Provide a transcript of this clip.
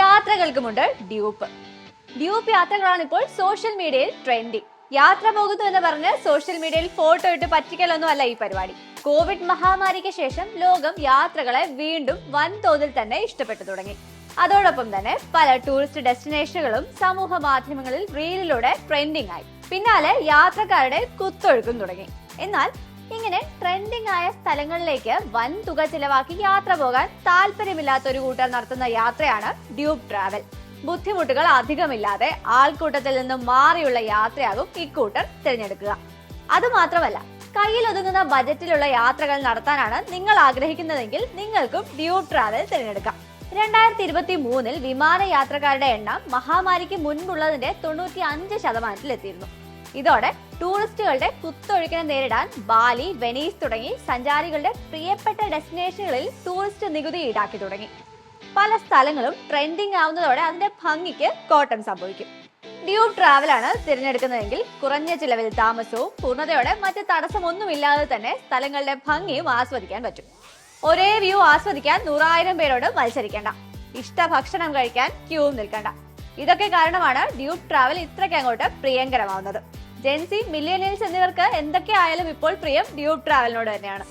യാത്രകൾക്കുമുണ്ട് dupe. Dupe യാത്രകളാണ് ഇപ്പോൾ social മീഡിയയിൽ ട്രെൻഡിങ്. യാത്ര പോകുന്നു എന്ന് പറഞ്ഞ് സോഷ്യൽ മീഡിയയിൽ ഫോട്ടോ ഇട്ട് പറ്റിക്കലൊന്നും അല്ല ഈ പരിപാടി. കോവിഡ് മഹാമാരിക്ക് ശേഷം ലോകം യാത്രകളെ വീണ്ടും വൻതോതിൽ തന്നെ ഇഷ്ടപ്പെട്ടു തുടങ്ങി. അതോടൊപ്പം തന്നെ പല ടൂറിസ്റ്റ് ഡെസ്റ്റിനേഷനുകളും സമൂഹ മാധ്യമങ്ങളിൽ റീലിലൂടെ ട്രെൻഡിംഗ് ആയി. പിന്നാലെ യാത്രക്കാരുടെ കുത്തൊഴുക്കും തുടങ്ങി. എന്നാൽ ഇങ്ങനെ ട്രെൻഡിംഗ് ആയ സ്ഥലങ്ങളിലേക്ക് വൻ തുക ചിലവാക്കി യാത്ര പോകാൻ താല്പര്യമില്ലാത്ത ഒരു കൂട്ടർ നടത്തുന്ന യാത്രയാണ് ഡ്യൂബ് ട്രാവൽ. ബുദ്ധിമുട്ടുകൾ അധികമില്ലാതെ ആൾക്കൂട്ടത്തിൽ നിന്നും മാറിയുള്ള യാത്രയാകും ഇക്കൂട്ടർ തിരഞ്ഞെടുക്കുക. അതുമാത്രമല്ല കയ്യിൽ ഒതുങ്ങുന്ന ബജറ്റിലുള്ള യാത്രകൾ നടത്താനാണ് നിങ്ങൾ ആഗ്രഹിക്കുന്നതെങ്കിൽ നിങ്ങൾക്കും ഡ്യൂബ് ട്രാവൽ തിരഞ്ഞെടുക്കാം. രണ്ടായിരത്തി ഇരുപത്തി മൂന്നിൽ വിമാന യാത്രക്കാരുടെ എണ്ണം മഹാമാരിക്ക് മുൻപുള്ളതിന്റെ തൊണ്ണൂറ്റി അഞ്ച് ശതമാനത്തിലെത്തിയിരുന്നു. ഇതോടെ ടൂറിസ്റ്റുകളുടെ കുത്തൊഴുക്കിനെ നേരിടാൻ ബാലി വെനീസ് തുടങ്ങി സഞ്ചാരികളുടെ പ്രിയപ്പെട്ട ഡെസ്റ്റിനേഷനുകളിൽ ടൂറിസ്റ്റ് നികുതി ഈടാക്കി തുടങ്ങി. പല സ്ഥലങ്ങളും ട്രെൻഡിങ് ആവുന്നതോടെ അതിന്റെ ഭംഗിക്ക് കോട്ടം സംഭവിക്കും. ഡ്യൂബ് ആണ് തിരഞ്ഞെടുക്കുന്നതെങ്കിൽ കുറഞ്ഞ ചിലവിൽ താമസവും പൂർണതയോടെ മറ്റ് തടസ്സമൊന്നുമില്ലാതെ തന്നെ സ്ഥലങ്ങളുടെ ഭംഗിയും ആസ്വദിക്കാൻ പറ്റും. ഒരേ വ്യൂ ആസ്വദിക്കാൻ നൂറായിരം പേരോട് മത്സരിക്കേണ്ട. ഇഷ്ട ഭക്ഷണം കഴിക്കാൻ ക്യൂ നിൽക്കണ്ട. ഇതൊക്കെ കാരണമാണ് ഡ്യൂബ് ട്രാവൽ ഇത്രയ്ക്ക് അങ്ങോട്ട് പ്രിയങ്കരമാവുന്നത്. ജെൻസി മില്ലിയനിയൽസ് എന്നിവർക്ക് എന്തൊക്കെ ആയാലും ഇപ്പോൾ പ്രിയം ഡ്യൂബ് ട്രാവലിനോട് തന്നെയാണ്.